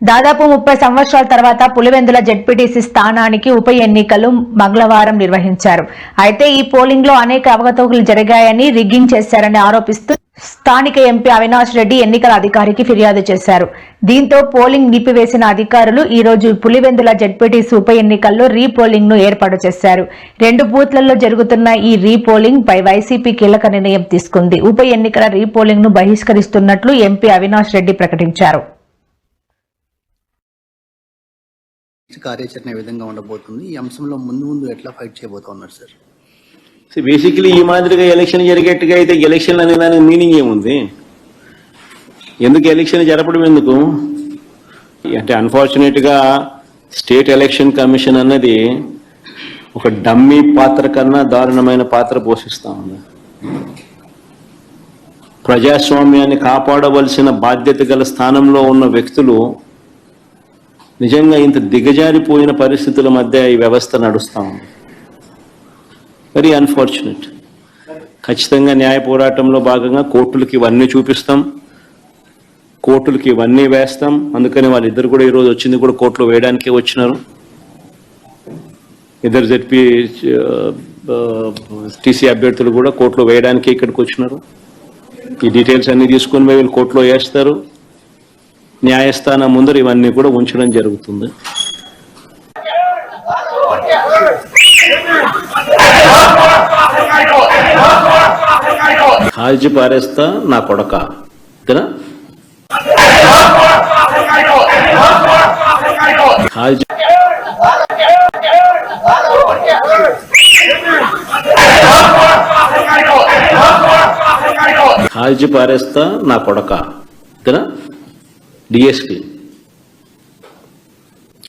దాదాపు ముప్పై సంవత్సరాల తర్వాత పులివెందుల జెడ్పీటీసీ స్థానానికి ఉప ఎన్నికలు మంగళవారం నిర్వహించారు. అయితే ఈ పోలింగ్లో అనేక అవకతవకలు జరిగాయని రిగ్గింగ్ చేశారని ఆరోపిస్తూ స్థానిక ఎంపీ అవినాష్ రెడ్డి ఎన్నికల అధికారికి ఫిర్యాదు చేశారు. దీంతో పోలింగ్ నిలిపివేసిన అధికారులు ఈ రోజు పులివెందుల జెడ్పీటీసీ ఉప ఎన్నికల్లో రీపోలింగ్ను ఏర్పాటు చేశారు. రెండు బూత్లలో జరుగుతున్న ఈ రీపోలింగ్ పై వైసీపీ కీలక నిర్ణయం తీసుకుంది. ఉప ఎన్నికల రీపోలింగ్ను బహిష్కరిస్తున్నట్లు ఎంపీ అవినాష్ రెడ్డి ప్రకటించారు. కార్యాచరణ ఏ విధంగా ఉండబోతుంది. ఈ అంశంలో ముందు ముందు ఎట్లా ఫైట్ చేయబోతా ఉన్నారు సార్ సో ఈ మాదిరిగా ఎలక్షన్ జరిగేట్టుగా అయితే ఎలక్షన్ అనే దానికి మీనింగ్ ఏముంది? ఎందుకు ఎలక్షన్ జరపడం ఎందుకు? అంటే అన్ఫార్చునేట్గా స్టేట్ ఎలక్షన్ కమిషన్ అన్నది ఒక డమ్మీ పాత్ర కన్నా దారుణమైన పాత్ర పోషిస్తా ఉంది. ప్రజాస్వామ్యాన్ని కాపాడవలసిన బాధ్యత గల స్థానంలో ఉన్న వ్యక్తులు నిజంగా ఇంత దిగజారిపోయిన పరిస్థితుల మధ్య ఈ వ్యవస్థ నడుస్తూ ఉంది. వెరీ అన్ఫార్చునేట్ ఖచ్చితంగా న్యాయ పోరాటంలో భాగంగా కోర్టులకి ఇవన్నీ చూపిస్తాం. కోర్టులకి ఇవన్నీ వేస్తాం. అందుకని వాళ్ళిద్దరు కూడా ఈరోజు వచ్చింది కూడా కోర్టులో వేయడానికే వచ్చినారు. ఇద్దరు జడ్పీ టీసీ అభ్యర్థులు కూడా కోర్టులో వేయడానికే ఇక్కడికి వచ్చినారు. ఈ డీటెయిల్స్ అన్ని తీసుకొని వీళ్ళు కోర్టులో వేస్తారు. న్యాయస్థానం ముందర ఇవన్నీ కూడా ఉంచడం జరుగుతుంది. హాజీ పారేస్తా నా కొడక. అంతేనా కాల్చి కాల్చి పారేస్తా నా కొడక. అంతేనా డిఎస్పీ